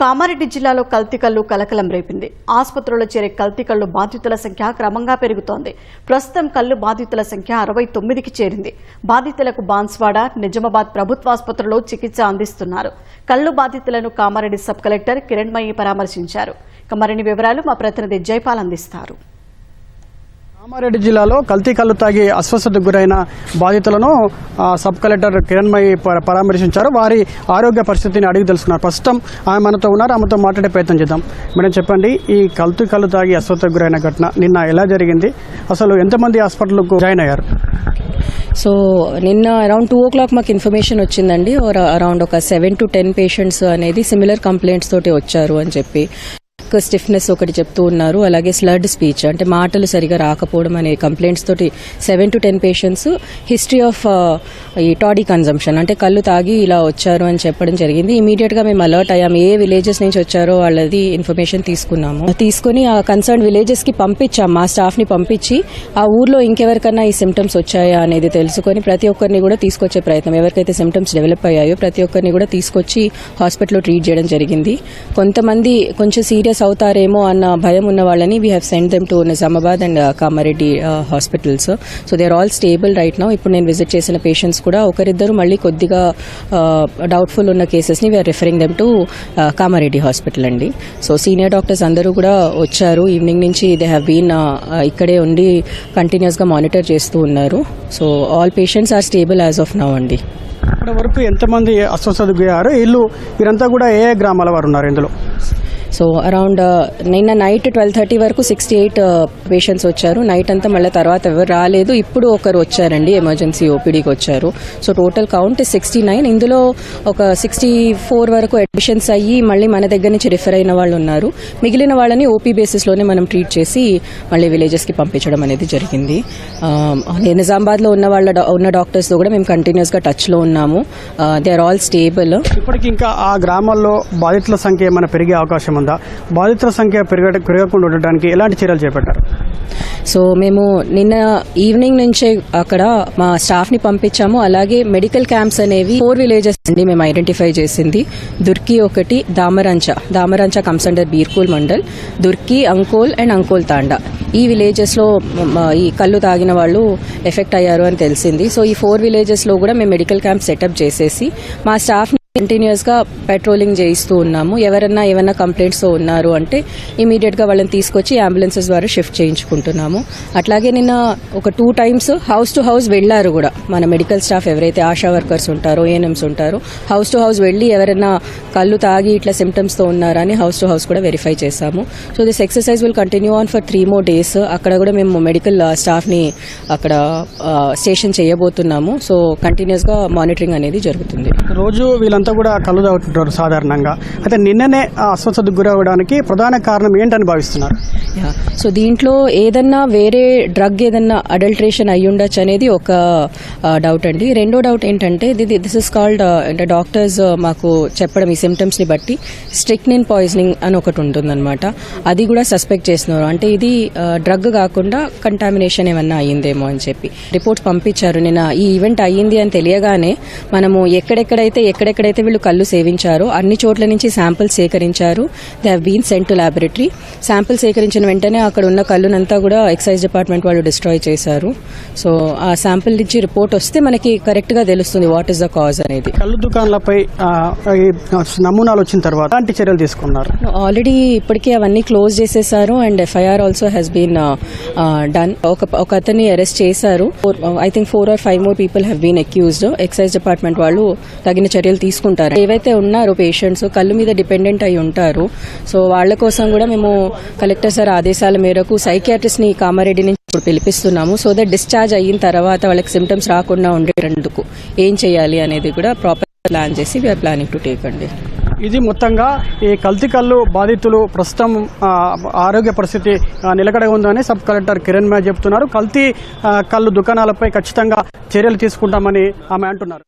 కామారెడ్డి జిల్లాలో కల్తీ కల్లు కలకలం రేపింది. ఆసుపత్రుల్లో చేరే కల్తీ కల్లు బాధితుల సంఖ్య క్రమంగా పెరుగుతోంది. ప్రస్తుతం కల్లు బాధితుల సంఖ్య అరవై తొమ్మిదికి చేరింది. బాధితులకు బాన్స్వాడ నిజామాబాద్ ప్రభుత్వాసుపత్రిలో చికిత్స అందిస్తున్నారు. కల్లు బాధితులను కామారెడ్డి సబ్ కలెక్టర్ కిరణ్మయి పరామర్శించారు. మరిన్ని వివరాలు మా ప్రతినిధి జైపాల్ అందిస్తారు. కామారెడ్డి జిల్లాలో కల్తీ కళ్ళు తాగి అస్వస్థతకు గురైన బాధితులను సబ్ కలెక్టర్ కిరణ్మయి పరామర్శించారు. వారి ఆరోగ్య పరిస్థితిని అడిగి తెలుసుకున్నారు. ప్రస్తుతం ఆమె మనతో ఉన్నారు. ఆమెతో మాట్లాడే ప్రయత్నం చేద్దాం. మేడం చెప్పండి. ఈ కల్తీ కళ్ళు తాగి అస్వస్థతకు గురైన ఘటన నిన్న ఎలా జరిగింది? అసలు ఎంతమంది హాస్పిటల్కు జాయిన్ అయ్యారు? సో నిన్న అరౌండ్ టూ ఓ క్లాక్ మాకు ఇన్ఫర్మేషన్ వచ్చిందండి. అరౌండ్ ఒక సెవెన్ టు టెన్ పేషెంట్స్ అనేది సిమిలర్ కంప్లైంట్స్ తోటి వచ్చారు అని చెప్పి. స్టిఫ్నెస్ ఒకటి చెప్తూ ఉన్నారు. అలాగే స్లడ్ స్పీచ్ అంటే మాటలు సరిగా రాకపోవడం అనే కంప్లైంట్స్ తోటి seven to ten patients history of ఈ టాడీ కన్జంప్షన్ అంటే కళ్ళు తాగి ఇలా వచ్చారు అని చెప్పడం జరిగింది. ఇమీడియట్గా మేము అలర్ట్ అయ్యాము ఏ విలేజెస్ నుంచి వచ్చారో వాళ్ళది ఇన్ఫర్మేషన్ తీసుకున్నాము. తీసుకుని ఆ కన్సర్న్ విలేజెస్కి పంపించాం మా స్టాఫ్ని పంపించి ఆ ఊర్లో ఇంకెవరికన్నా ఈ సిమ్టమ్స్ వచ్చాయా అనేది తెలుసుకొని ప్రతి ఒక్కరిని కూడా తీసుకొచ్చే ప్రయత్నం ఎవరికైతే సిమ్టమ్స్ డెవలప్ అయ్యాయో ప్రతి ఒక్కరిని కూడా తీసుకొచ్చి హాస్పిటల్లో ట్రీట్ చేయడం జరిగింది. కొంతమంది కొంచెం సీరియస్ అవుతారేమో అన్న భయం ఉన్న వాళ్ళని we have send them to Nizamabad and Kamareddy hospitals so they are all stable right now ఇప్పుడు నేను విజిట్ చేసిన పేషెంట్స్ కూడా ఒకరిద్దరు మళ్ళీ కొద్దిగా uh, డౌట్ఫుల్ ఉన్న కేసెస్ని we're referring them to Kamareddy hospital అండి. సో సీనియర్ డాక్టర్స్ అందరూ కూడా వచ్చారు. ఈవినింగ్ నుంచి దే హ్యావ్ బీన్ ఇక్కడే ఉండి కంటిన్యూస్గా మానిటర్ చేస్తూ ఉన్నారు. So all patients are stable as of now అండి. ఇప్పటి వరకు ఎంతమంది అస్వస్థతకు గురయ్యారు ఇల్లు వీరంతా కూడా ఏ గ్రామాల వారు ఉన్నారు ఇందులో? సో అరౌండ్ నిన్న నైట్ ట్వెల్వ్ థర్టీ వరకు సిక్స్టీ ఎయిట్ పేషెంట్స్ వచ్చారు. నైట్ అంతా మళ్ళీ తర్వాత ఎవరు రాలేదు. ఇప్పుడు ఒకరు వచ్చారండి ఎమర్జెన్సీ ఓపీడీకి వచ్చారు. So total count sixty nine ఇందులో ఒక సిక్స్టీ ఫోర్ వరకు అడ్మిషన్స్ అయ్యి మళ్ళీ మన దగ్గర నుంచి రిఫర్ అయిన వాళ్ళు ఉన్నారు. మిగిలిన వాళ్ళని ఓపీ బేసిస్లోనే మనం ట్రీట్ చేసి మళ్ళీ విలేజెస్కి పంపించడం అనేది జరిగింది. నిజామాబాద్లో ఉన్న వాళ్ళ డా- ఉన్న డాక్టర్స్తో కూడా మేము కంటిన్యూస్గా టచ్లో ఉన్నాము. దే ఆర్ ఆల్ స్టేబుల్ ఇప్పటికి ఇంకా ఆ గ్రామాల్లో బాధితుల సంఖ్య ఏమైనా పెరిగే అవకాశం ఉంది? బాధితుల సంఖ్య పెరగ పెరగకుండా ఉండటానికి ఎలాంటి చర్యలు చేపట్టారు? సో మేము నిన్న ఈవినింగ్ నుంచే అక్కడ మా స్టాఫ్ని పంపించాము. అలాగే మెడికల్ క్యాంప్స్ అనేవి ఫోర్ విలేజెస్ అండి మేము ఐడెంటిఫై చేసింది. దుర్కి ఒకటి దామరంచ దామరంచ కంసండర్ బీర్కూల్ మండల్ దుర్కి అంకోల్ అండ్ అంకోల్ తాండా. ఈ విలేజెస్లో ఈ కళ్ళు తాగిన వాళ్ళు ఎఫెక్ట్ అయ్యారు అని తెలిసింది. సో ఈ ఫోర్ విలేజెస్లో కూడా మేము మెడికల్ క్యాంప్ సెటప్ చేసేసి మా స్టాఫ్ కంటిన్యూస్గా పెట్రోలింగ్ చేయిస్తూ ఉన్నాము. ఎవరన్నా ఏమైనా కంప్లైంట్స్ ఉన్నారు అంటే ఇమీడియట్గా వాళ్ళని తీసుకొచ్చి అంబులెన్సెస్ ద్వారా షిఫ్ట్ చేయించుకుంటున్నాము. అట్లాగే నిన్న ఒక two times house to house వెళ్ళారు కూడా. మన మెడికల్ స్టాఫ్ ఎవరైతే ఆశా వర్కర్స్ ఉంటారో ఏఎన్ఎంస్ ఉంటారో హౌస్ టు హౌస్ వెళ్ళి ఎవరైనా కళ్ళు తాగి ఇట్లా సిమ్టమ్స్తో ఉన్నారా అని హౌస్ టు హౌస్ కూడా వెరిఫై చేశాము. So this exercise will continue on for three more days అక్కడ కూడా మేము మెడికల్ స్టాఫ్ uh, ని అక్కడ uh, స్టేషన్ చేయబోతున్నాము. సో కంటిన్యూస్గా మానిటరింగ్ అనేది జరుగుతుంది. రోజు వీళ్ళంతా కూడా కళ్ళు తాగుతుంటారు సాధారణంగా. అయితే నిన్ననే అస్వస్థతకు గురవడానికి ప్రధాన కారణం ఏంటని భావిస్తున్నారు? సో దీంట్లో ఏదన్నా వేరే డ్రగ్ ఏదన్నా అడల్ట్రేషన్ అయి ఉండొచ్చు అనేది ఒక డౌట్ అండి. రెండో డౌట్ ఏంటంటే ఇది దిస్ ఇస్ కాల్డ్ అంటే డాక్టర్స్ మాకు చెప్పడం ఈ సిమ్టమ్స్ని బట్టి స్ట్రిక్నిన్ పాయిజనింగ్ అని ఒకటి ఉంటుందన్నమాట. అది కూడా సస్పెక్ట్ చేస్తున్నారు. అంటే ఇది డ్రగ్ కాకుండా కంటామినేషన్ ఏమన్నా అయ్యిందేమో అని చెప్పి. రిపోర్ట్స్ పంపించారు. నిన్న ఈ ఈవెంట్ అయ్యింది అని తెలియగానే మనము ఎక్కడెక్కడైతే ఎక్కడెక్కడైతే వీళ్ళు కళ్ళు సేవించారో అన్ని చోట్ల నుంచి శాంపిల్స్ సేకరించారు they have been sent to laboratory. Sample సేకరించిన వెంటనే అక్కడ ఉన్న కళ్ళునంతా కూడా ఎక్సైజ్ డిపార్ట్మెంట్ వాళ్ళు డిస్ట్రాయ్ చేశారు. సో ఆ శాంపిల్ నుంచి రిపోర్ట్ వస్తే మనకి కరెక్ట్గా తెలుస్తుంది వాట్ ఈస్ ద కాజ్ అనేది. కళ్ళు దుకాణాలపై నమూనాలు వచ్చిన తర్వాత ఎలాంటి చర్యలు తీసుకున్నారు? ఆల్రెడీ ఇప్పటికే అవన్నీ క్లోజ్ చేసేసారు and FIR also has been done ఒక ఒక అతన్ని అరెస్ట్ చేశారు. I think four or five more people have been accused excise department వాళ్ళు తగిన చర్యలు చూసుకుంటారు. ఏవైతే ఉన్నారో పేషెంట్స్ కళ్ళు మీద డిపెండెంట్ అయి ఉంటారు. సో వాళ్ళ కోసం కూడా మేము కలెక్టర్ సార్ ఆదేశాల మేరకు సైకియాట్రిస్ట్ని కామారెడ్డి నుంచి ఇప్పుడు పిలిపిస్తున్నాము. సో దట్ డిశ్చార్జ్ అయిన తర్వాత వాళ్ళకి సిమ్టమ్స్ రాకుండా ఉండేటందుకు ఏం చేయాలి అనేది కూడా ప్రాపర్ ప్లాన్ చేసి వీఆర్ ప్లానింగ్ టు టేక్ అండి. ఇది మొత్తంగా ఈ కల్తీ కళ్ళు బాధితులు ప్రస్తుతం ఆ, ఆరోగ్య పరిస్థితి నిలకడ నిలకడగా ఉందని సబ్ కలెక్టర్ కిరణ్ మ్యా చెప్తున్నారు. కల్తీ కళ్ళు దుకాణాలపై ఖచ్చితంగా చర్యలు తీసుకుంటామని ఆమె అంటున్నారు.